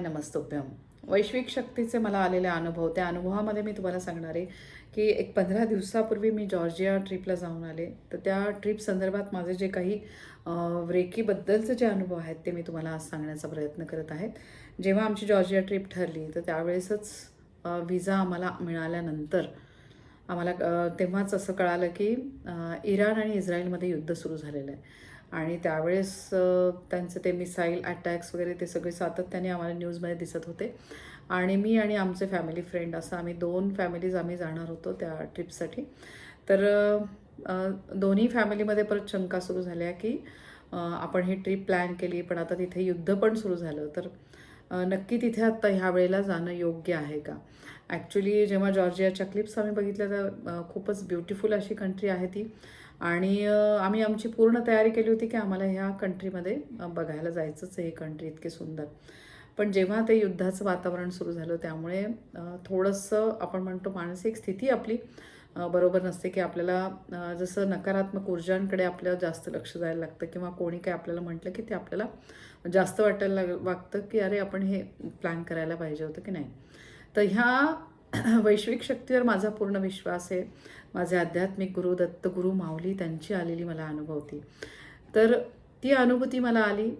नमस्तुभ्यम वैश्विक शक्तीचे मला आलेले अनुभव त्या अनुभवामध्ये मी तुम्हाला सांगणार आहे की एक पंधरा दिवसापूर्वी मी जॉर्जिया ट्रिपला जाऊन आले. तर त्या ट्रिप संदर्भात माझे जे काही रेकीबद्दलचे जे अनुभव आहेत ते मी तुम्हाला आज सांगण्याचा प्रयत्न करत आहेत. जेव्हा आमची जॉर्जिया ट्रिप ठरली तर त्यावेळेसच व्हिजा विजा आम्हाला मिळाल्यानंतर आम्हाला तेव्हाच असं कळालं की इराण आणि इस्रायलमध्ये युद्ध सुरू झालेलं आहे. आणि त्यावेळेस त्यांचं त्यांचे ते मिसाईल अटॅक्स वगैरे ते सगळे सातत्याने आम्हाला न्यूजमध्ये दिसत होते. आणि मी आणि आमचे फॅमिली फ्रेंड असं आम्ही दोन फॅमिलीज आम्ही जाणार होतो त्या ट्रिपसाठी तर दोन्ही फॅमिलीमध्ये परत शंका सुरू झाल्या की आपण ही ट्रिप प्लॅन केली पण आता तिथे युद्ध पण सुरू झालं. तर नक्की तिथे आत्ता ह्या वेळेला जाणं योग्य आहे का? ॲक्च्युली जेव्हा जॉर्जियाच्या क्लिप्स आम्ही बघितल्या तर खूपच ब्युटिफुल अशी कंट्री आहे ती. आणि आम्ही आमची पूर्ण तयारी केली होती की आम्हाला ह्या कंट्रीमध्ये बघायला जायचंच आहे ही कंट्री इतकी सुंदर. पण जेव्हा ते युद्धाचं वातावरण सुरू झालं त्यामुळे थोडंसं आपण म्हणतो मानसिक स्थिती आपली बरोबर नसते की आपल्याला जसं नकारात्मक ऊर्जांकडे आपल्याला जास्त लक्ष द्यायला लागतं किंवा कोणी काय आपल्याला म्हटलं की ते आपल्याला जास्त वाटायला लाग वागतं की अरे आपण हे प्लॅन करायला पाहिजे होतं की नाही. तर ह्या वैश्विक शक्तीवर माझा पूर्ण विश्वास आहे. माझे आध्यात्मिक गुरु दत्तगुरु माऊली त्यांची आलेली मला अनुभवती तर ती अनुभूती मला आली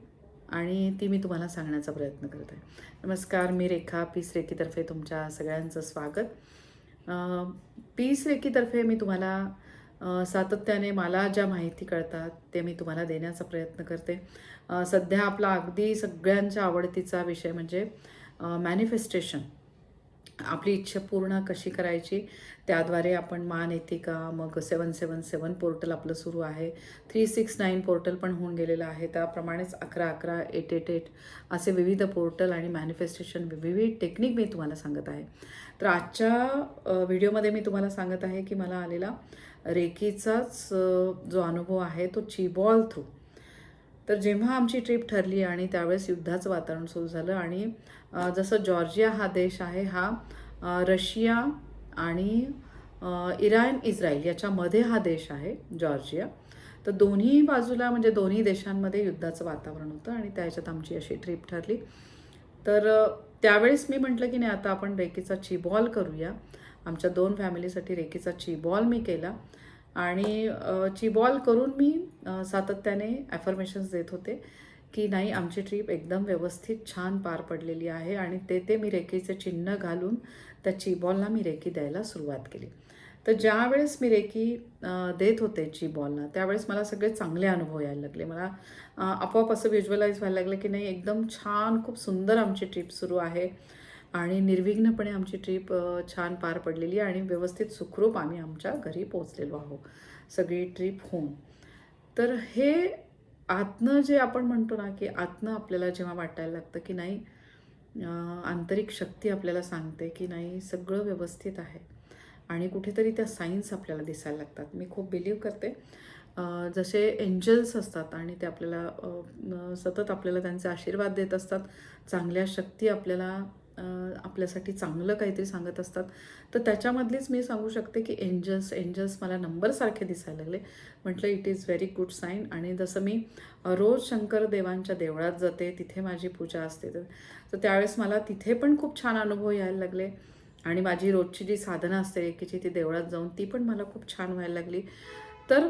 आणि ती मी तुम्हाला सांगण्याचा प्रयत्न करत. आहे नमस्कार मी रेखा. पीस रेखीतर्फे तुमच्या सगळ्यांचं स्वागत. पीस रेखीतर्फे मी तुम्हाला सातत्याने मला ज्या माहिती कळतात ते मी तुम्हाला देण्याचा प्रयत्न करते. सध्या आपला अगदी सगळ्यांच्या आवडतीचा विषय म्हणजे मॅनिफेस्टेशन आपली इच्छा पूर्ण कशी करायची त्याद्वारे आपण मान येते का? मग सेवन सेवन सेवन पोर्टल आपलं सुरू आहे. थ्री सिक्स नाईन पोर्टल पण होऊन गेलेलं आहे. त्याप्रमाणेच अकरा अकरा एट एट एट असे विविध पोर्टल आणि मॅनिफेस्टेशन विविध टेक्निक मी तुम्हाला सांगत आहे. तर आजच्या व्हिडिओमध्ये मी तुम्हाला सांगत आहे की मला आलेला रेकीचाच जो अनुभव आहे तो चिबॉल थ्रू. तर जेव्हा आमची ट्रिप ठरली आणि त्यावेळेस युद्धाचं वातावरण सुरू झालं आणि जसं जॉर्जिया हा देश आहे हा रशिया आणि इराण इस्रायल याच्यामध्ये हा देश आहे जॉर्जिया तर दोन्ही बाजूला म्हणजे दोन्ही देशांमध्ये युद्धाचं वातावरण होतं आणि त्याच्यात आमची अशी ट्रिप ठरली. तर त्यावेळेस मी म्हटलं की नाही आता आपण रेकीचा चिबॉल करूया. आमच्या दोन फॅमिलीसाठी रेकीचा चिबॉल मी केला. आणि चिबॉल करून मी सातत्याने ॲफर्मेशन्स देत होते की नाही आमची ट्रीप एकदम व्यवस्थित छान पार पडलेली आहे आणि ते ते मी रेखीचं चिन्ह घालून त्या चिबॉलला मी रेकी द्यायला सुरुवात केली. तर ज्यावेळेस मी रेकी देत होते चिबॉलला त्यावेळेस मला सगळे चांगले अनुभव यायला लागले. मला आपोआप असं व्हिज्युअलाइज व्हायला लागलं की नाही एकदम छान खूप सुंदर आमची ट्रीप सुरू आहे. आणि निर्विघ्नपणे आमची ट्रिप छान पार पडलेली आहे आणि व्यवस्थित सुखरूप आम्ही आमच्या घरी पोहोचलेलो आहोत सगळी ट्रिप होऊन. तर हे आतनं जे आपण म्हणतो ना की आतनं आपल्याला जेव्हा वाटायला लागतं की नाही आंतरिक शक्ती आपल्याला सांगते की नाही सगळं व्यवस्थित आहे. आणि कुठेतरी त्या सायन्स आपल्याला दिसायला लागतात. मी खूप बिलीव करते. जसे एंजल्स असतात आणि ते आपल्याला सतत आपल्याला त्यांचे आशीर्वाद देत असतात चांगल्या शक्ती आपल्याला आपल्यासाठी चांगलं काहीतरी सांगत असतात. तर त्याच्यामधलीच मी सांगू शकते की एंजल्स एंजल्स मला नंबरसारखे दिसायला लागले. म्हटलं it is very good sign आणि जसं मी रोज शंकर देवांच्या देवळात जाते तिथे माझी पूजा असते. तर त्यावेळेस मला तिथे पण खूप छान अनुभव यायला लागले. आणि माझी रोजची जी साधनं असते एकीची ती देवळात जाऊन ती पण मला खूप छान व्हायला लागली. तर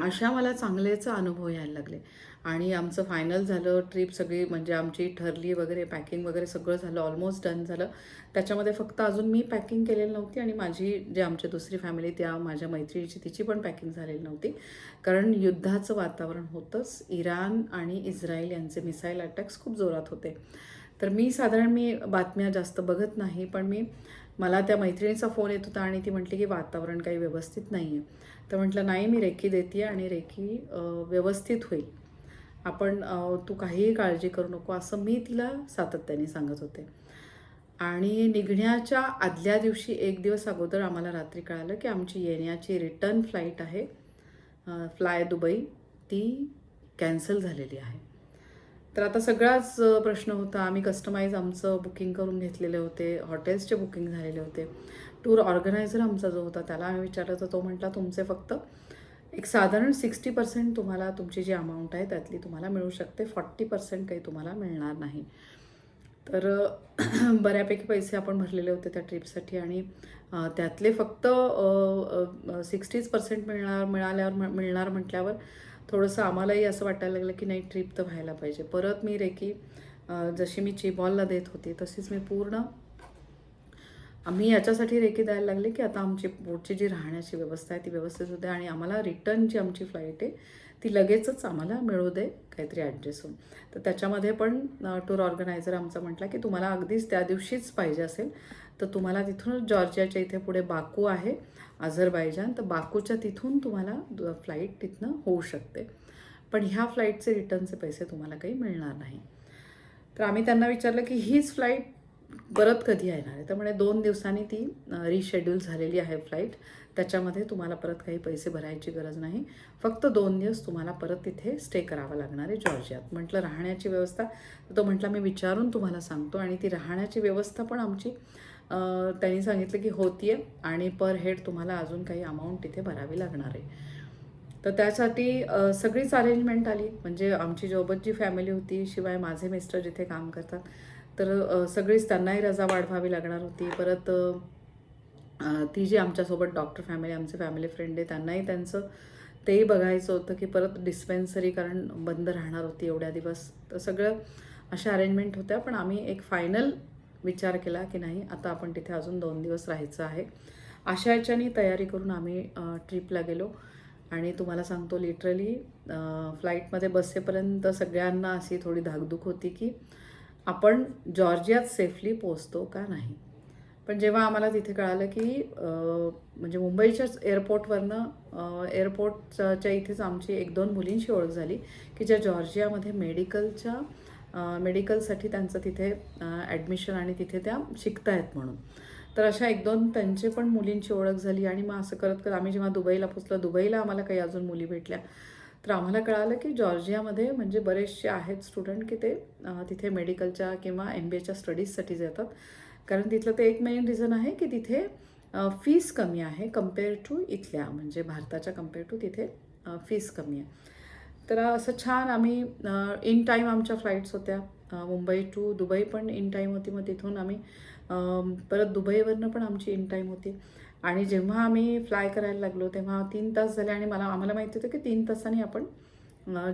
अशा मला चांगलेच अनुभव यायला लागले. आणि आमचं फायनल झालं ट्रिप सगळी म्हणजे आमची ठरली वगैरे पॅकिंग वगैरे सगळं झालं ऑलमोस्ट डन झालं. त्याच्यामध्ये फक्त अजून मी पॅकिंग केलेली नव्हती आणि माझी जे आमची दुसरी फॅमिली त्या माझ्या मैत्रिणीची तिची पण पॅकिंग झालेली नव्हती. कारण युद्धाचं वातावरण होतंच. इराण आणि इस्रायल यांचे मिसाईल अटॅक्स खूप जोरात होते. तर मी साधारण मी बातम्या जास्त बघत नाही पण मी मला त्या मैत्रिणीचा फोन येत होता आणि ती म्हटली की वातावरण काही व्यवस्थित नाही आहे तर म्हटलं नाही मी रेखी देते आणि रेखी व्यवस्थित होईल. आपण तू काहीही काळजी करू नको असं मी तिला सातत्याने सांगत होते. आणि निघण्याच्या आदल्या दिवशी एक दिवस अगोदर आम्हाला रात्री कळालं की आमची येण्याची रिटर्न फ्लाईट आहे फ्लाय दुबई. ती कॅन्सल झालेली आहे. तर आता सगळाच प्रश्न होता. आम्ही कस्टमाइज आमचं बुकिंग करून घेतलेले होते हॉटेल्सचे बुकिंग झालेले होते. टूर ऑर्गनायझर आमचा जो होता त्याला आम्ही विचारलं तर तो म्हटला तुमचे फक्त एक साधारण सिक्स्टी पर्सेंट तुम्हाला तुमची जी अमाऊंट आहे त्यातली तुम्हाला मिळू शकते. फॉर्टी पर्सेंट काही तुम्हाला मिळणार नाही. तर बऱ्यापैकी पैसे आपण भरलेले होते त्या ट्रिपसाठी आणि त्यातले फक्त सिक्स्टीज पर्सेंट मिळणार मिळाल्यावर म- मिळणार म्हटल्यावर थोडंसं आम्हालाही असं वाटायला लागलं की नाही ट्रिप तर व्हायला पाहिजे. परत मी रेकी जशी मी चिबॉलला देत होती तशीच मी पूर्ण आम्ही याच्यासाठी रेकी द्यायला लागले की आता आमची पुढची जी राहण्याची व्यवस्था आहे ती व्यवस्थित होते आणि आम्हाला रिटर्न जी आमची फ्लाईट आहे ती लगेचच आम्हाला मिळू दे काहीतरी ॲडजस्ट होऊन. तर त्याच्यामध्ये पण टूर ऑर्गनायझर आमचा म्हटला की तुम्हाला अगदीच त्या दिवशीच पाहिजे असेल तर तुम्हाला तिथून जॉर्जियाच्या इथे पुढे बाकू आहे अझरबायजान तर बाकूच्या तिथून तुम्हाला फ्लाईट तिथनं होऊ शकते. पण ह्या फ्लाईटचे रिटर्नचे पैसे तुम्हाला काही मिळणार नाही. तर आम्ही त्यांना विचारलं की हीच फ्लाईट परत कधी येणार आहे? तर म्हणे दोन दिवसांनी ती रिशेड्यूल झालेली आहे फ्लाईट त्याच्यामध्ये तुम्हाला परत काही पैसे भरायची गरज नाही. फक्त दोन दिवस तुम्हाला परत तिथे स्टे करावं लागणार आहे जॉर्जियात. म्हटलं राहण्याची व्यवस्था तो म्हटला मी विचारून तुम्हाला सांगतो. आणि ती राहण्याची व्यवस्था पण आमची त्यांनी सांगितलं की होतीये आणि पर हेड तुम्हाला अजून काही अमाऊंट तिथे भरावी लागणार आहे. तर त्यासाठी सगळीच अरेंजमेंट आली. म्हणजे आमची जोबत जी फॅमिली होती शिवाय माझे मिस्टर जिथे काम करतात तर सगळीच त्यांनाही रजा वाढवावी लागणार होती. परत ती जी आमच्यासोबत डॉक्टर फॅमिली आमचे फॅमिली फ्रेंड आहे त्यांनाही त्यांचं तेही बघायचं होतं की परत डिस्पेन्सरी कारण बंद राहणार होती एवढ्या दिवस. तर सगळं अशा अरेंजमेंट होत्या पण आम्ही एक फायनल विचार केला की नाही आता आपण तिथे अजून दोन दिवस राहायचं आहे. अशा याच्यानी तयारी करून आम्ही ट्रिपला गेलो. आणि तुम्हाला सांगतो लिटरली फ्लाईटमध्ये बसेपर्यंत सगळ्यांना अशी थोडी धाकधूक होती की आपण जॉर्जियात सेफली पोचतो का नाही? पण जेव्हा आम्हाला तिथे कळालं की म्हणजे मुंबईच्याच एअरपोर्टवरनं एअरपोर्टच्या इथेच आमची एक दोन मुलींशी ओळख झाली की ज्या जॉर्जियामध्ये मेडिकलच्या मेडिकलसाठी त्यांचं तिथे ॲडमिशन आणि तिथे त्या शिकतायत म्हणून. तर अशा एक दोन त्यांचे पण मुलींची ओळख झाली आणि मग असं करत करत आम्ही जेव्हा दुबईला पोचलो दुबईला आम्हाला काही अजून मुली भेटल्या. तर आम्हाला कळालं की जॉर्जियामध्ये म्हणजे बरेचसे आहेत स्टुडंट की ते तिथे मेडिकलच्या किंवा एम बी एच्या स्टडीजसाठी येतात कारण तिथलं ते एक मेन रिझन आहे की तिथे फीस कमी आहे कंपेअर टू इथल्या म्हणजे भारताच्या कंपेअर टू तिथे फीस कमी आहे. तर असं छान आम्ही इन टाईम आमच्या फ्लाईट्स होत्या. मुंबई टू दुबई पण इन टाईम होती. मग तिथून आम्ही परत दुबईवरनं पण आमची इन टाईम होती. आणि जेव्हा आम्ही फ्लाय करायला लागलो तेव्हा तीन तास झाले आणि मला आम्हाला माहिती होतं की तीन तासांनी आपण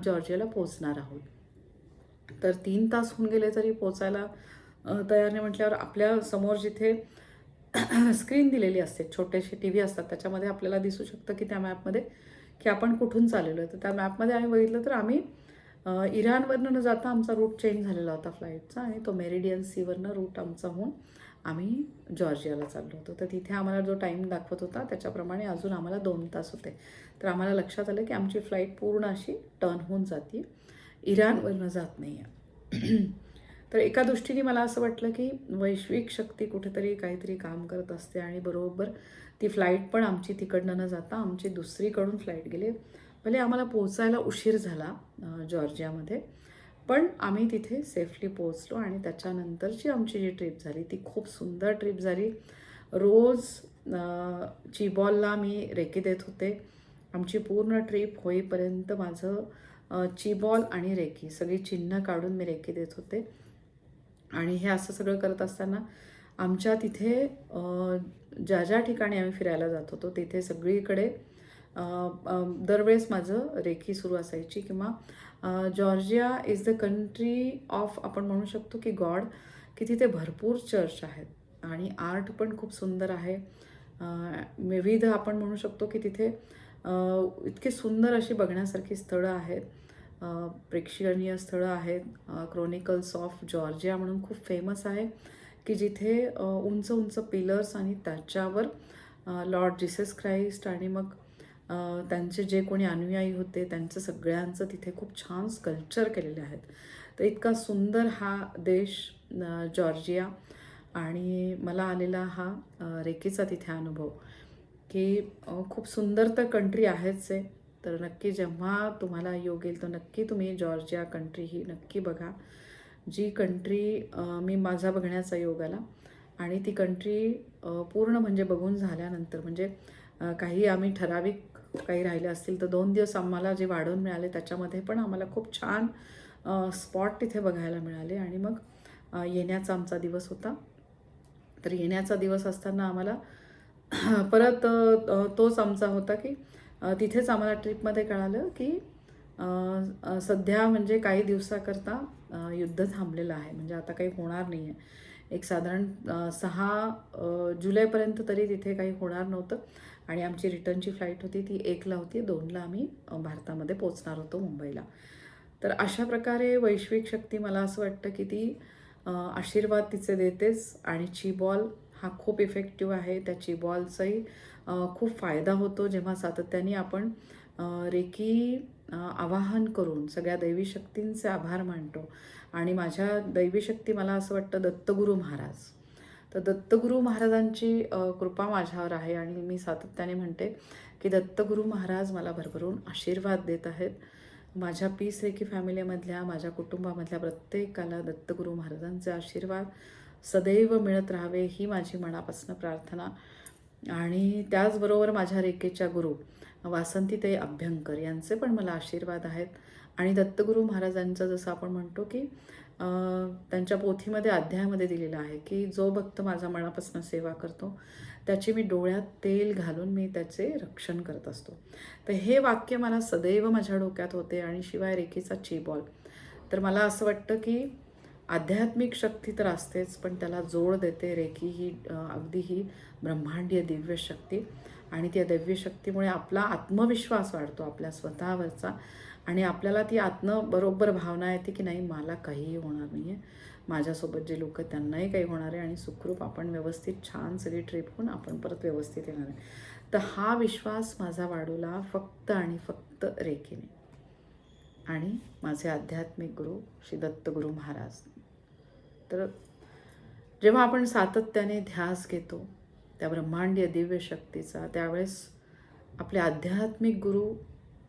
जॉर्जियाला पोचणार आहोत. तर तीन तास होऊन गेले तरी पोचायला तयार नाही म्हटल्यावर आपल्यासमोर जिथे स्क्रीन दिलेली असते छोटेसे टी व्ही असतात त्याच्यामध्ये आपल्याला दिसू शकतं की त्या मॅपमध्ये की आपण कुठून चाललेलो आहे. तर त्या मॅपमध्ये आम्ही बघितलं तर आम्ही इराणवरनं न जाता आमचा रूट चेंज झालेला होता फ्लाईटचा आणि तो मेरिडियन सीवरनं रूट आमचा होऊन आम्ही जॉर्जियाला चाललो होतो. तर तिथे आम्हाला जो टाईम दाखवत होता त्याच्याप्रमाणे अजून आम्हाला दोन तास होते. तर आम्हाला लक्षात आलं की आमची फ्लाईट पूर्ण अशी टर्न होऊन जाते. इराणवरनं जात नाही आहे तर एका दृष्टीने मला असं वाटलं की वैश्विक शक्ती कुठेतरी काहीतरी काम करत असते आणि बरोबर ती फ्लाईट पण आमची तिकडनं न जाता आमची दुसरीकडून फ्लाईट गेले. भले आम्हाला पोहोचायला उशीर झाला जॉर्जियामध्ये. पण आम्ही तिथे सेफली पोहोचलो आणि त्याच्यानंतरची आमची जी ट्रिप झाली ती खूप सुंदर ट्रिप झाली. रोज चिबॉलला मी रेकी देत होते. आमची पूर्ण ट्रिप होईपर्यंत माझं चिबॉल आणि रेकी सगळी चिन्ह काढून मी रेकी देत होते. आणि हे असं सगळं करत असताना आमच्या तिथे ज्या ज्या ठिकाणी आम्ही फिरायला जात होतो तिथे सगळीकडे दरवेळेस माझं रेखी सुरू असायची किंवा Georgia is the country of आपण म्हणू शकतो की गॉड की तिथे भरपूर चर्च आहेत आणि आर्ट पण खूप सुंदर आहे. विविध आपण म्हणू शकतो की तिथे इतके इतकी सुंदर अशी बघण्यासारखी स्थळं आहेत. प्रेक्षणीय स्थळं आहेत. क्रॉनिकल्स ऑफ जॉर्जिया म्हणून खूप फेमस आहे की जिथे उंच उंच पिलर्स आणि त्याच्यावर लॉर्ड जिसस क्राईस्ट आणि मग त्यांचे जे कोणी अनुयायी होते त्यांचं सगळ्यांचं तिथे खूप छान स्कल्चर केलेले आहेत. तर इतका सुंदर हा देश जॉर्जिया आणि मला आलेला हा रेकीचा तिथे अनुभव की खूप सुंदर तर कंट्री आहेच आहे तर नक्की जेव्हा तुम्हाला योग येईल तर नक्की तुम्ही जॉर्जिया कंट्री ही नक्की बघा. जी कंट्री मी माझा बघण्याचा योग आला आणि ती कंट्री पूर्ण म्हणजे बघून झाल्यानंतर म्हणजे काही आम्ही ठराविक काही राहिले असतील तर दोन दिवस आम्हाला जे वाढवून मिळाले त्याच्यामध्ये पण आम्हाला खूप छान स्पॉट तिथे बघायला मिळाले. आणि मग येण्याचा आमचा दिवस होता. तर येण्याचा दिवस असताना आम्हाला परत तोच आमचा होता की तिथेच आम्हाला ट्रिपमध्ये कळालं की सध्या म्हणजे काही दिवसाकरता युद्ध थांबलेलं आहे. म्हणजे आता काही होणार नाही आहे एक साधारण सहा जुलैपर्यंत तरी तिथे काही होणार नव्हतं. आणि आमची रिटर्नची फ्लाईट होती ती एकला होती दोनला आम्ही भारतामध्ये पोचणार होतो मुंबईला. तर अशा प्रकारे वैश्विक शक्ती मला असं वाटतं की ती आशीर्वाद तिचे देतेच आणि चीबॉल हा खूप इफेक्टिव्ह आहे. त्या चीबॉलचाही खूप फायदा होतो जेव्हा सातत्याने आपण रेकी आवाहन करून सगळ्या दैवी शक्तींचे आभार मानतो. आणि माझ्या दैवी शक्ती मला असं वाटतं दत्तगुरू महाराज. तर दत्तगुरू महाराजांची कृपा माझ्यावर आहे आणि मी सातत्याने म्हणते की दत्तगुरू महाराज मला भरभरून आशीर्वाद देत आहेत. माझ्या पीस रेकी फॅमिलीमधल्या माझ्या कुटुंबामधल्या प्रत्येकाला दत्तगुरू महाराजांचे आशीर्वाद सदैव मिळत राहावे ही माझी मनापासून प्रार्थना. आणि त्याचबरोबर माझ्या रेखेच्या गुरु वासंतीताई अभ्यंकर यांचे पण मला आशीर्वाद आहेत. आणि दत्तगुरू महाराजांचं जसं आपण म्हणतो की त्यांच्या पोथीमध्ये अध्यायामध्ये दिलेलं आहे की जो भक्त माझा मनापासून सेवा करतो त्याची मी डोळ्यात तेल घालून मी त्याचे रक्षण करत असतो. तर हे वाक्य मला सदैव माझ्या डोक्यात होते आणि शिवाय रेखेचा चेबॉल. तर मला असं वाटतं की आध्यात्मिक शक्ती तर असतेच पण त्याला जोड देते रेखी ही अगदी ही ब्रह्मांडीय दिव्य शक्ती. आणि त्या दैव्यशक्तीमुळे आपला आत्मविश्वास वाढतो आपल्या स्वतःवरचा. आणि आपल्याला ती आत्म बरोबर भावना येते की नाही मला काहीही होणार नाही आहे माझ्यासोबत जे लोक त्यांनाही काही होणार आहे आणि सुखरूप आपण व्यवस्थित छान सगळी ट्रिप होऊन आपण परत व्यवस्थित येणार आहे. तर हा विश्वास माझा वाढवला फक्त आणि फक्त रेखेने. आणि माझे आध्यात्मिक गुरु श्री दत्तगुरू महाराज. तर जेव्हा आपण सातत्याने ध्यास घेतो त्या ब्रह्मांडीय दिव्य शक्तीचा त्यावेळेस आपले आध्यात्मिक गुरु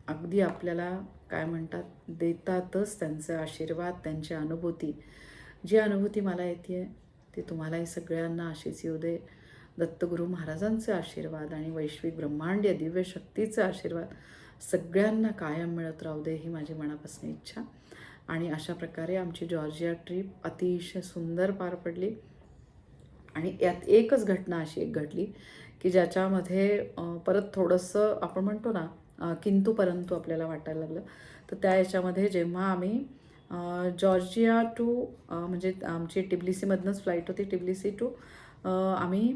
अगदी आपल्याला काय म्हणतात देतातच त्यांचे आशीर्वाद त्यांची अनुभूती. जी अनुभूती मला येते आहे ती तुम्हालाही सगळ्यांना अशीच येऊ दे. दत्तगुरू महाराजांचे आशीर्वाद आणि वैश्विक ब्रह्मांडीय दिव्य शक्तीचे आशीर्वाद सगळ्यांना कायम मिळत राहू दे ही माझी मनापासून इच्छा. आणि अशा प्रकारे आमची जॉर्जिया ट्रीप अतिशय सुंदर पार पडली. आणि यात एकच घटना अशी एक घडली की ज्याच्यामध्ये परत थोडंसं आपण म्हणतो ना किंतू परंतु आपल्याला वाटायला लागलं. तर त्या याच्यामध्ये जेव्हा आम्ही जॉर्जिया टू म्हणजे आमची टिबलिसीमधनंच फ्लाईट होती टिबलिसी टू आम्ही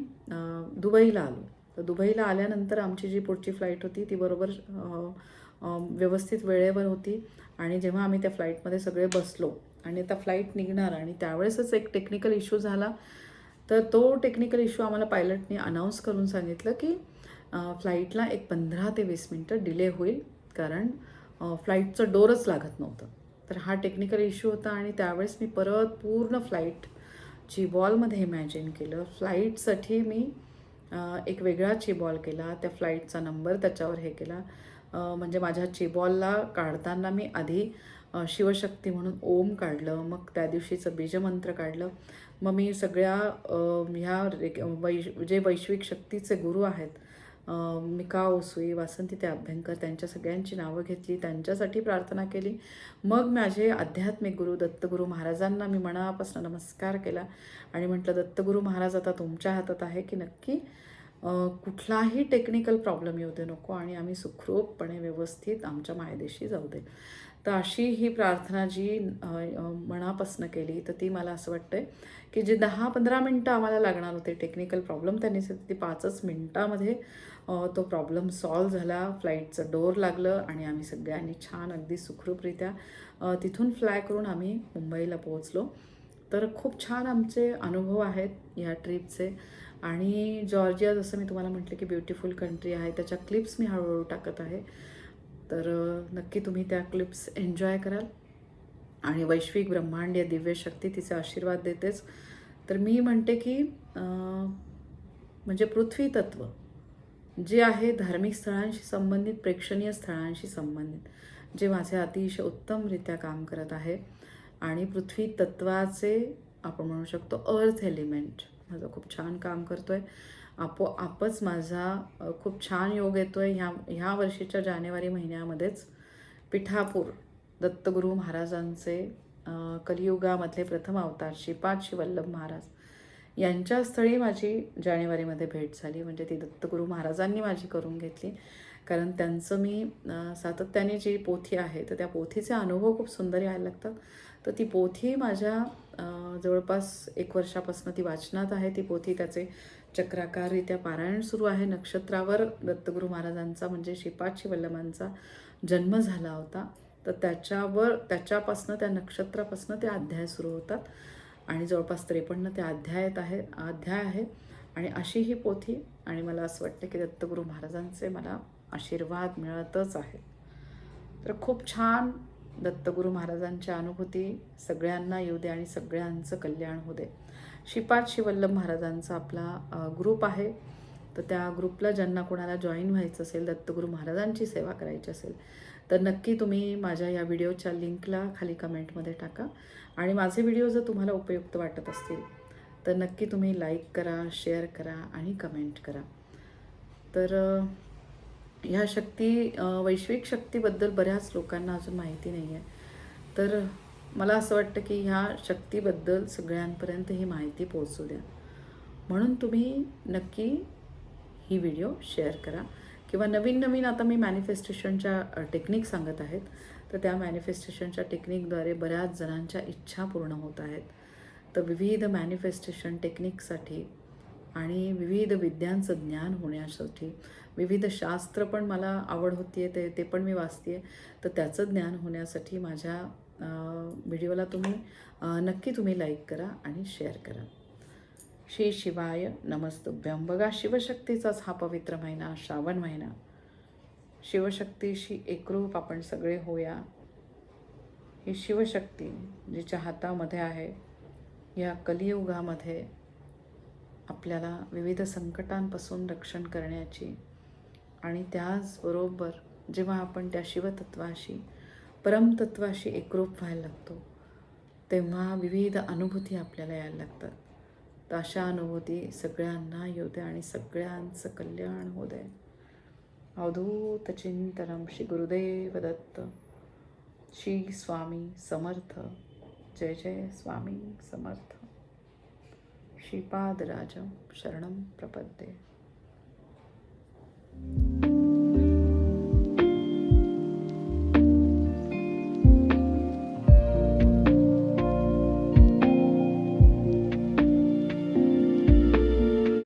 दुबईला आलो. तर दुबईला आल्यानंतर आमची जी पुढची फ्लाईट होती ती बरोबर व्यवस्थित वेळेवर होती. आणि जेव्हा आम्ही त्या फ्लाईटमध्ये सगळे बसलो आणि आता फ्लाईट निघणार आणि त्यावेळेसच एक टेक्निकल इश्यू झाला तर तो टेक्निकल इश्यू आम्हाला पायलटने अनाऊन्स करून सांगितलं की फ्लाईटला एक पंधरा ते वीस मिनटं डिले होईल कारण फ्लाईटचं डोरच लागत नव्हतं. तर हा टेक्निकल इश्यू होता आणि त्यावेळेस मी परत पूर्ण फ्लाईट बॉलमध्ये इमॅजिन केलं. फ्लाईटसाठी मी एक वेगळा चिबॉल केला त्या फ्लाईटचा नंबर त्याच्यावर हे केला. म्हणजे माझ्या चिबॉलला काढताना मी आधी शिवशक्ती म्हणून ओम काढलं मग त्या दिवशीचं बीजमंत्र काढलं. मग मी सगळ्या ह्या रे- वै जे वैश्विक शक्तीचे गुरु आहेत मिका ओसुई वासंती ते अभ्यंकर त्यांच्या सगळ्यांची नावं घेतली त्यांच्यासाठी प्रार्थना केली. मग माझे आध्यात्मिक गुरु दत्तगुरू महाराजांना मी मनापासून नमस्कार केला आणि म्हटलं दत्तगुरू महाराज आता तुमच्या हातात आहे की नक्की? कुठलाही टेक्निकल प्रॉब्लेम येऊ दे नको आणि आम्ही सुखरूपपणे व्यवस्थित आमच्या मायदेशी जाऊ दे. तर अशी ही प्रार्थना जी मनापासनं केली तर ती मला असं वाटतंय की जे दहा पंधरा मिनटं आम्हाला लागणार होते टेक्निकल प्रॉब्लेम त्यांनी ती पाचच मिनटामध्ये तो प्रॉब्लेम सॉल्व झाला फ्लाईटचं डोर लागलं आणि आम्ही सगळ्यांनी छान अगदी सुखरूपरित्या तिथून फ्लाय करून आम्ही मुंबईला पोहोचलो. तर खूप छान आमचे अनुभव आहेत या ट्रिपचे आणि जॉर्जिया जसं मी तुम्हाला म्हटलं की ब्युटिफुल कंट्री आहे त्याच्या क्लिप्स मी हळूहळू टाकत आहे. तर नक्की तुम्ही त्या क्लिप्स एन्जॉय कराल. आणि वैश्विक ब्रह्मांडीय दिव्य शक्ती तिचे आशीर्वाद देतेच. तर मी म्हणते की म्हणजे पृथ्वी तत्व जे आहे धार्मिक स्थळांशी संबंधित प्रेक्षणीय स्थळांशी संबंधित जे माझे अतिशय उत्तमरित्या काम करत आहे. आणि पृथ्वी तत्वाचे आपण म्हणू शकतो अर्थ एलिमेंट माझं खूप छान काम करतो आहे आपोआपच माझा खूप छान योग येतो आहे ह्या ह्या वर्षीच्या जानेवारी महिन्यामध्येच पिठापूर दत्तगुरू महाराजांचे कलियुगामधले प्रथम अवतार श्रीपाद शिवल्लभ महाराज यांच्या स्थळी माझी जानेवारीमध्ये भेट झाली. म्हणजे ती दत्तगुरू महाराजांनी माझी करून घेतली. कारण त्यांचं मी सातत्याने जी पोथी आहे तर त्या पोथीचे अनुभव खूप सुंदर यायला लागतात. तर ती पोथी माझ्या जवळपास एक वर्षापासून ती वाचनात आहे. ती पोथी त्याचे चक्राकाररित्या पारायण सुरू आहे. नक्षत्रावर दत्तगुरू महाराजांचा म्हणजे श्रीपाद वल्लभांचा जन्म झाला होता. तर त्याच्यावर त्याच्यापासनं त्या नक्षत्रापासनं ते अध्याय सुरू होतात. आणि जवळपास त्रेपन्न ते अध्यायात आहे अध्याय आहे. आणि अशी ही पोथी आणि मला असं वाटतं की दत्तगुरू महाराजांचे मला आशीर्वाद मिळतच आहे. तर खूप छान दत्तगुरू महाराजांच्या अनुभूती सगळ्यांना येऊ दे आणि सगळ्यांचं कल्याण होऊ दे. श्रीपाद शिवल्लभ महाराजांचा आपला ग्रुप आहे. तर त्या ग्रुपला ज्यांना कोणाला जॉईन व्हायचं असेल दत्तगुरू महाराजांची सेवा करायची असेल तर नक्की तुम्ही माझ्या या व्हिडिओच्या लिंकला खाली कमेंटमध्ये टाका. आणि माझे व्हिडिओ जर तुम्हाला उपयुक्त वाटत असतील तर नक्की तुम्ही लाईक करा शेअर करा आणि कमेंट करा. तर ह्या शक्ती वैश्विक शक्तीबद्दल बऱ्याच लोकांना अजून माहिती नाही आहे. तर मला असं वाटतं की ह्या शक्तीबद्दल सगळ्यांपर्यंत ही माहिती पोहोचू द्या. म्हणून तुम्ही नक्की ही व्हिडिओ शेअर करा. किंवा नवीन नवीन आता मी मॅनिफेस्टेशनच्या टेक्निक सांगत आहेत. तर त्या मॅनिफेस्टेशनच्या टेक्निकद्वारे बऱ्याच जणांच्या इच्छा पूर्ण होत आहेत. तर विविध मॅनिफेस्टेशन टेक्निकसाठी आणि विविध विद्यांचं ज्ञान होण्यासाठी विविध शास्त्र पण मला आवड होती आहे ते ते पण मी वाचते तर त्याचं ज्ञान होण्यासाठी माझ्या व्हिडिओला तुम्ही नक्की तुम्ही लाईक करा आणि शेअर करा. श्री शिवाय नमस्तुभ्यम बघा शिवशक्तीचाच हा पवित्र महिना श्रावण महिना. शिवशक्तीशी एकरूप आपण सगळे होया ही शिवशक्ती जिच्या हातामध्ये आहे या कलियुगामध्ये आपल्याला विविध संकटांपासून रक्षण करण्याची आणि त्याचबरोबर जेव्हा आपण त्या शिवतत्वाशी परमतत्वाशी एकरूप व्हायला लागतो तेव्हा विविध अनुभूती आपल्याला यायला लागतात. तर अशा अनुभूती सगळ्यांना येऊ द्या आणि सगळ्यांचं कल्याण होऊ दे अवधूत चिंतनम श्री गुरुदेव दत्त श्री स्वामी समर्थ. जय जय स्वामी समर्थ. श्रीपादराज शरणं प्रपद्ये. thank you